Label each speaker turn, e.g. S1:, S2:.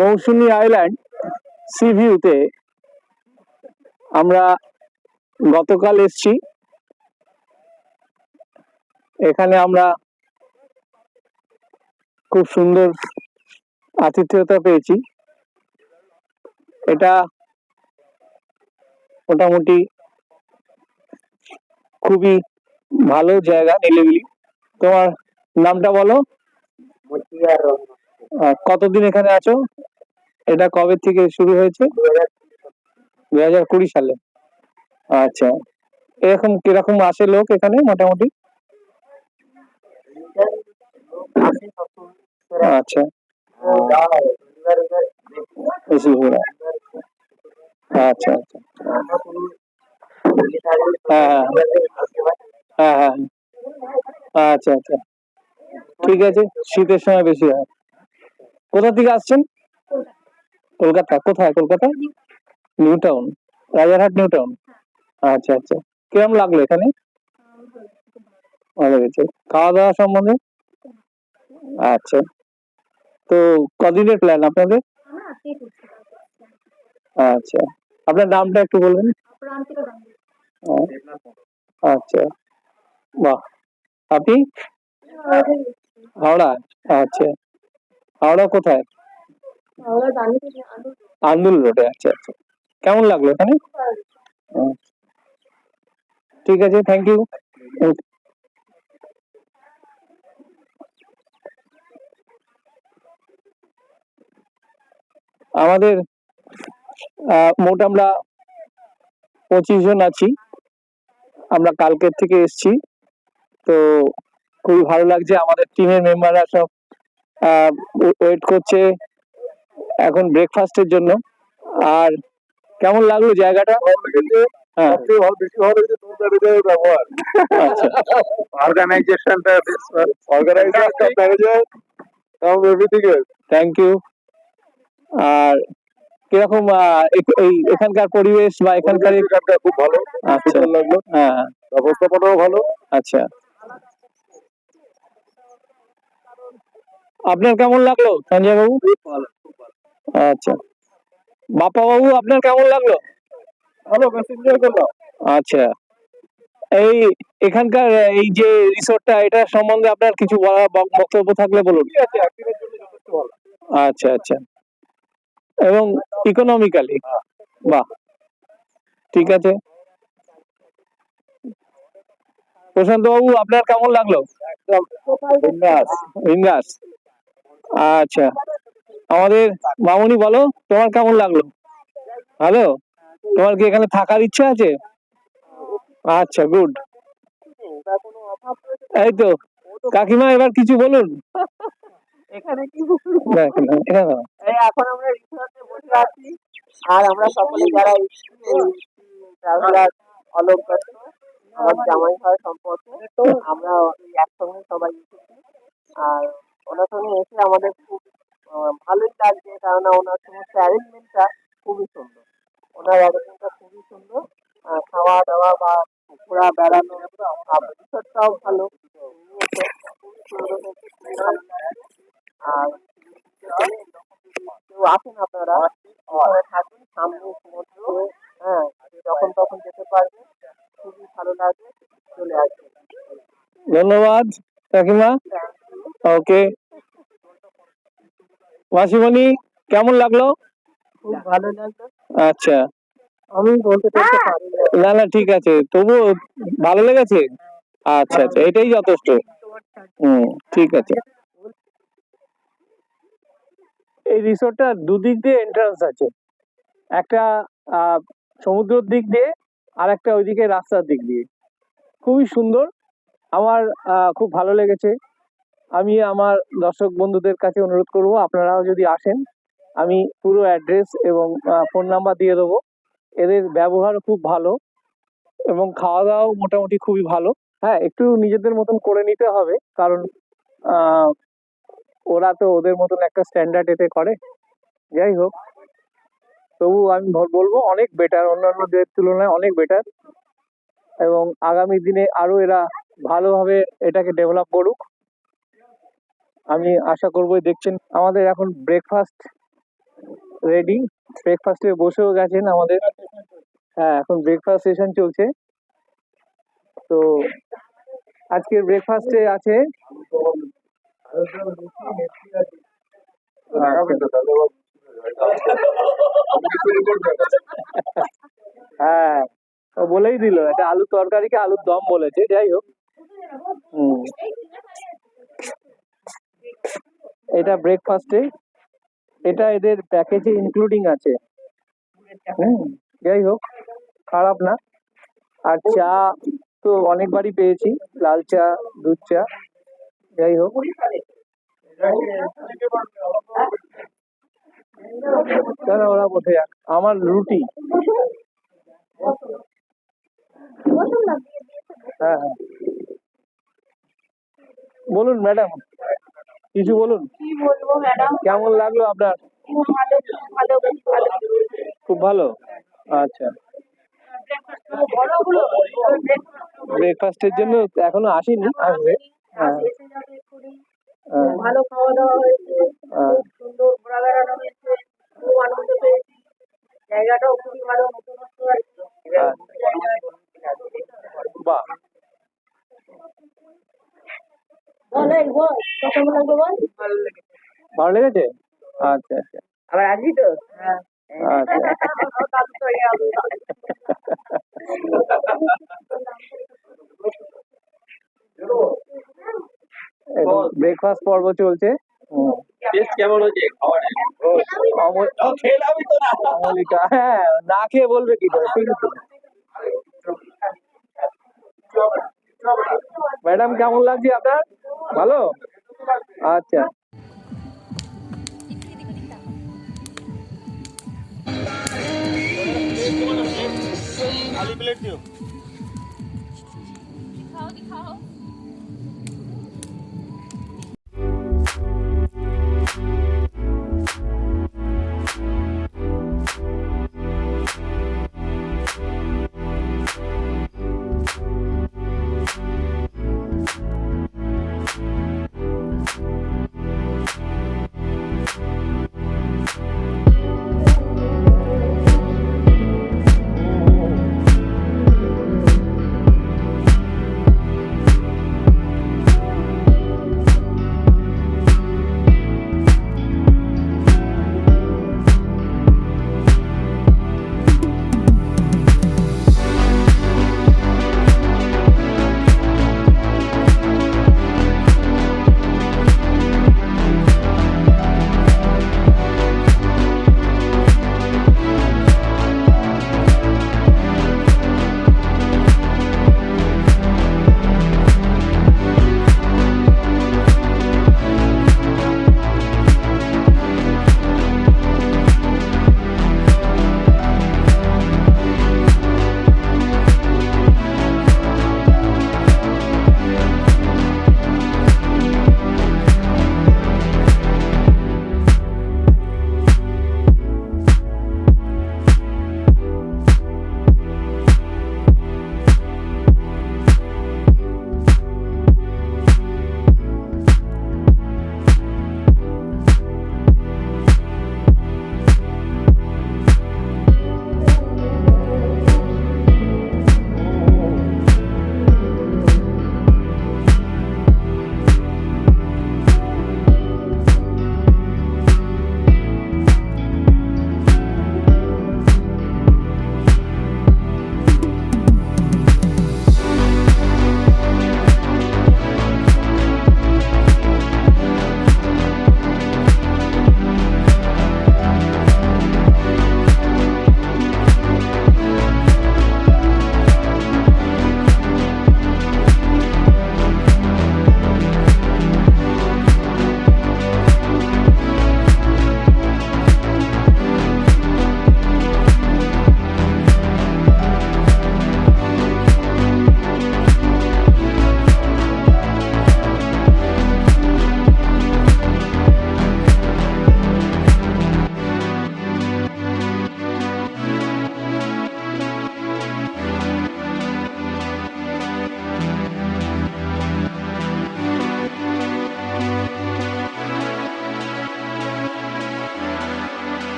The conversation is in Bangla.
S1: মৌসুমি আইল্যান্ড সি ভিউতে আমরা গতকাল এসছি এখানে আমরা খুব সুন্দর আতিথ্যতা পেয়েছি এটা মোটামুটি খুবই ভালো জায়গা নিলেগুলি তোমার নামটা বলো কতদিন এখানে আছো এটা কবে থেকে শুরু হয়েছে দু হাজার কুড়ি সালে আচ্ছা এরকম কিরকম আসে লোক এখানে মোটামুটি আচ্ছা আচ্ছা আচ্ছা
S2: হ্যাঁ হ্যাঁ হ্যাঁ, হ্যাঁ।
S1: আচ্ছা আচ্ছা ঠিক আছে শীতের সময় বেশি হয় কোথা থেকে আসছেন কলকাতা কোথায় Kolkata New Town Rajarhat New Town আচ্ছা আচ্ছা কিরম লাগলো এখানে ভালো হয়েছে খাওয়া দাওয়া সম্বন্ধে আচ্ছা তো কদিনের প্ল্যান আপনাদের
S3: আচ্ছা আপনার নামটা একটু বলবেন
S1: আচ্ছা বাহ আপনি হাওড়া আচ্ছা হাওড়া কোথায় আন্দুল রোডে আচ্ছা আচ্ছা কেমন লাগলো এখানে আচ্ছা। ঠিক আছে থ্যাংক ইউ আমাদের মোট আমরা পঁচিশ জন আছি আমরা কালকের থেকে এসছি তো খুবই ভালো লাগছে আমাদের টিমের মেম্বাররা সব ওয়েট করছে এখন ব্রেকফাস্টের জন্য আর কেমন লাগলো জায়গাটা হ্যাঁ থ্যাংক ইউ আচ্ছা। আর কিরকম এই এখানকার পরিবেশ বা এখানকার খুব ভালো আচ্ছা
S4: লাগলো হ্যাঁ, হ্যাঁ ব্যবস্থাপনাও ভালো
S1: আচ্ছা আপনার কেমন লাগলো সঞ্জয় বাবু আচ্ছা বাপা বাবু আপনার কেমন লাগলো
S5: ভালো বেশ এনজয় করলাম
S1: আচ্ছা এই এখানকার এই যে রিসোর্টটা এটা সম্বন্ধে আপনার কিছু বলার বক্তব্য থাকলে বলুন আচ্ছা আচ্ছা এবং ইকোনমিক্যালি বাহ ঠিক আছে প্রশান্ত বাবু আপনার কেমন লাগলো বিন্দাস আচ্ছা আমাদের মামুনি বলো তোমার কেমন লাগলো ভালো তোমার কি এখানে থাকার ইচ্ছা আছে আচ্ছা গুড এই তো কাকিমা এবার কিছু বলুন
S6: আর আমরা সকলে সম্পর্কে আমরা একসঙ্গে সবাই আর ওনার সঙ্গে এসে আমাদের খুব ভালোই লাগছে কেননা ওনার সমস্ত অ্যারেঞ্জমেন্টটা খুবই সুন্দর ওনার অ্যারেঞ্জমেন্টটা খুবই সুন্দর খাওয়া দাওয়া বা ঘোরা বেড়ানো রিসোর্টটাও ভালো আর কেউ আসেন আপনারা থাকুন সামনে সমুদ্র হ্যাঁ যখন তখন যেতে পারবেন খুবই ভালো লাগবে চলে আসবেন
S1: ধন্যবাদ কাকিমা ওকে মাসিমণি কেমন লাগলো ভালো লাগলো আচ্ছা আমি বলতে না না ঠিক আছে তবু ভালো লেগেছে আচ্ছা আচ্ছা এটাই যথেষ্ট হুম ঠিক আছে এই রিসোর্টটা দুদিক দিয়ে এন্ট্রান্স আছে একটা সমুদ্রর দিক দিয়ে আর একটা ওইদিকে রাস্তার দিক দিয়ে খুবই সুন্দর আমার খুব ভালো লেগেছে আমি আমার দর্শক বন্ধুদের কাছে অনুরোধ করব আপনারাও যদি আসেন আমি পুরো অ্যাড্রেস এবং ফোন নাম্বার দিয়ে দেবো এদের ব্যবহার খুব ভালো এবং খাওয়া দাওয়াও মোটামুটি খুবই ভালো হ্যাঁ একটু নিজেদের মতন করে নিতে হবে কারণ ওরা তো ওদের মতন একটা স্ট্যান্ডার্ড এতে করে যাই হোক তবু আমি বলবো অনেক বেটার অন্যান্যদের তুলনায় অনেক বেটার এবং আগামী দিনে আরও এরা ভালোভাবে এটাকে ডেভেলপ করুক আমি আশা করবো দেখছেন আমাদের এখন ব্রেকফাস্ট রেডি ব্রেকফাস্টে বসেও গেছেন আমাদের হ্যাঁ এখন ব্রেকফাস্ট সেশন চলছে তো আজকের ব্রেকফাস্টে আছে
S4: আচ্ছা।
S1: হ্যাঁ ও বলেই দিল এটা আলু তরকারিকে আলুর দম বলেছে যাই হোক হুম এটা ব্রেকফাস্টে এটা এদের প্যাকেজে ইনক্লুডিং আছে যাই হোক খারাপ না আর চা তো অনেকবারই পেয়েছি লাল চা দুধ চা যাই হোক ওরা বসে যাক আমার রুটি হ্যাঁ হ্যাঁ বলুন ম্যাডাম কিছু বলুন কেমন লাগলো আপনার খুব ভালো আচ্ছা ব্রেকফাস্টের জন্য এখনো আসেনি আসবে
S3: হ্যাঁ। হ্যাঁ। হ্যাঁ। বাহ ভালো
S1: লেগেছে আচ্ছা আচ্ছা আবার আসবি তো ব্রেকফাস্ট পর্ব চলছে হ্যাঁ, না খেয়ে বলবে কি করে ম্যাডাম কেমন লাগছে আপনার ভালো আচ্ছা
S4: খালি প্লেট দিও